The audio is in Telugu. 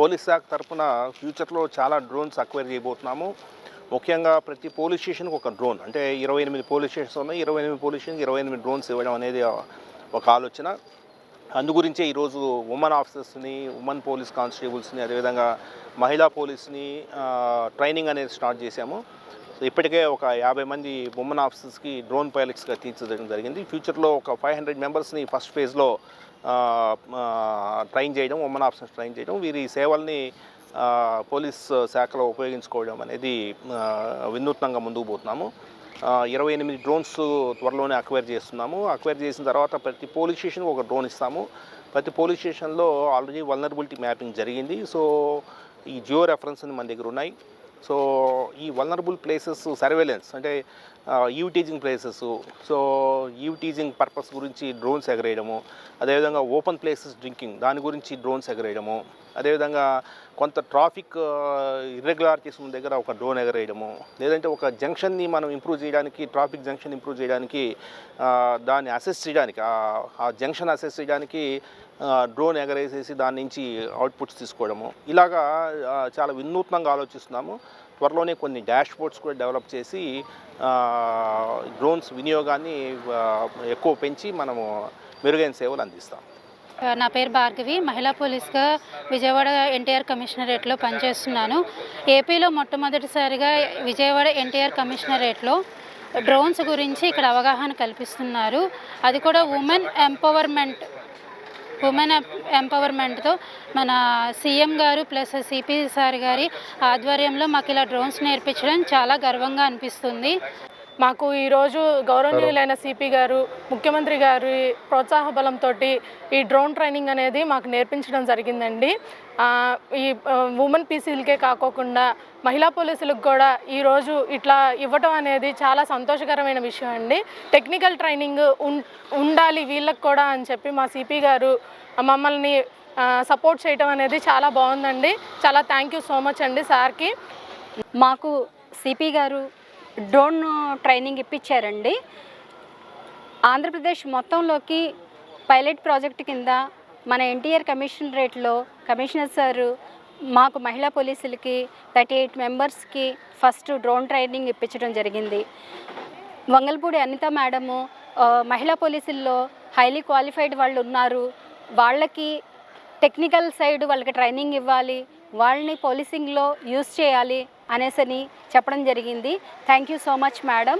పోలీస్ శాఖ తరపున ఫ్యూచర్లో చాలా డ్రోన్స్ అక్వైర్ చేయబోతున్నాము. ముఖ్యంగా ప్రతి పోలీస్ స్టేషన్కి ఒక డ్రోన్ అంటే ఇరవై ఎనిమిది పోలీస్ స్టేషన్స్ ఉన్నాయి. ఇరవై ఎనిమిది పోలీస్ స్టేషన్కి ఇరవై ఎనిమిది డ్రోన్స్ ఇవ్వడం అనేది ఒక ఆలోచన. అందు గురించే ఈరోజు ఉమెన్ ఆఫీసర్స్ని ఉమెన్ పోలీస్ కానిస్టేబుల్స్ని అదేవిధంగా మహిళా పోలీస్ని ట్రైనింగ్ అనేది స్టార్ట్ చేశాము. సో ఇప్పటికే ఒక యాభై మంది ఉమెన్ ఆఫీసర్స్కి డ్రోన్ పైలట్స్గా తీర్చడం జరిగింది. ఫ్యూచర్లో ఒక ఫైవ్ హండ్రెడ్ మెంబర్స్ని ఫస్ట్ ఫేజ్లో ట్రైన్ చేయడం ఉమెన్ ఆఫీసర్స్ ట్రైన్ చేయడం వీరి సేవల్ని పోలీస్ శాఖలో ఉపయోగించుకోవడం అనేది వినూత్నంగా ముందుకు పోతున్నాము. ఇరవై ఎనిమిది డ్రోన్స్ త్వరలోనే అక్వైర్ చేస్తున్నాము. అక్వైర్ చేసిన తర్వాత ప్రతి పోలీస్ స్టేషన్కి ఒక డ్రోన్ ఇస్తాము. ప్రతి పోలీస్ స్టేషన్లో ఆల్రెడీ వల్నరబిలిటీ మ్యాపింగ్ జరిగింది. సో ఈ జియో రెఫరెన్స్ మన దగ్గర ఉన్నాయి. సో ఈ వల్నరబుల్ ప్లేసెస్ సర్వేలెన్స్ అంటే eve teasing places so eve teasing purpose గురించి డ్రోన్స్ ఎగరేయడము అదేవిధంగా ఓపెన్ ప్లేసెస్ డ్రింకింగ్ దాని గురించి డ్రోన్స్ ఎగరేయడము అదేవిధంగా కొంత ట్రాఫిక్ ఇర్రెగ్యులారిటీస్ ఉన్న దగ్గర ఒక డ్రోన్ ఎగరేయడము లేదంటే ఒక జంక్షన్ని మనం ఇంప్రూవ్ చేయడానికి ట్రాఫిక్ జంక్షన్ ఇంప్రూవ్ చేయడానికి దాన్ని అసెస్ చేయడానికి ఆ- జంక్షన్ అసెస్ చేయడానికి డ్రోన్ ఎగరేసేసి దాని నుంచి అవుట్పుట్స్ తీసుకోవడము. ఇలాగా చాలా వినూత్నంగా ఆలోచిస్తున్నాము. త్వరలోనే కొన్ని డాష్ బోర్డ్స్ కూడా డెవలప్ చేసి డ్రోన్స్ వినియోగాన్ని ఎక్కువ పెంచి మనము మెరుగైన సేవలు అందిస్తాం. నా పేరు భార్గవి. మహిళా పోలీస్గా విజయవాడ ఎన్టీఆర్ కమిషనరేట్లో పనిచేస్తున్నాను. ఏపీలో మొట్టమొదటిసారిగా విజయవాడ ఎన్టీఆర్ కమిషనరేట్లో డ్రోన్స్ గురించి ఇక్కడ అవగాహన కల్పిస్తున్నారు. అది కూడా ఉమెన్ ఎంపవర్మెంట్ ఉమెన్ ఎంపవర్మెంట్తో మన సీఎం గారు ప్లస్ సిపి సార్ గారి ఆధ్వర్యంలో మాకు ఇలా డ్రోన్స్ నేర్పించడం చాలా గర్వంగా అనిపిస్తుంది. మాకు ఈరోజు గౌరవనీయులైన సిపి గారు ముఖ్యమంత్రి గారి ప్రోత్సాహ బలంతో ఈ డ్రోన్ ట్రైనింగ్ అనేది మాకు నేర్పించడం జరిగిందండి. ఆ, ఈ ఉమెన్ పీసీలకే కాకోకుండా మహిళా పోలీసులకు కూడా ఈరోజు ఇట్లా ఇవ్వటం అనేది చాలా సంతోషకరమైన విషయం అండి. టెక్నికల్ ట్రైనింగ్ ఉండాలి వీళ్ళకి కూడా అని చెప్పి మా సిపి గారు మమ్మల్ని సపోర్ట్ చేయడం అనేది చాలా బాగుందండి. చాలా థ్యాంక్ యూ సో మచ్ అండి సార్కి. మాకు సిపి గారు డ్రోన్ ట్రైనింగ్ ఇప్పించారండి. ఆంధ్రప్రదేశ్ మొత్తంలోకి పైలట్ ప్రాజెక్ట్ కింద మన ఎన్టీఆర్ కమిషన్ రేట్లో కమిషనర్ సారు మాకు మహిళా పోలీసులకి థర్టీ ఎయిట్ మెంబర్స్కి ఫస్ట్ డ్రోన్ ట్రైనింగ్ ఇప్పించడం జరిగింది. వంగల్పూడి అనిత మేడము మహిళా పోలీసుల్లో హైలీ క్వాలిఫైడ్ వాళ్ళు ఉన్నారు వాళ్ళకి టెక్నికల్ సైడ్ వాళ్ళకి ట్రైనింగ్ ఇవ్వాలి వాళ్ళని పోలీసింగ్లో యూస్ చేయాలి అనేసని చెప్పడం జరిగింది. Thank you so much madam.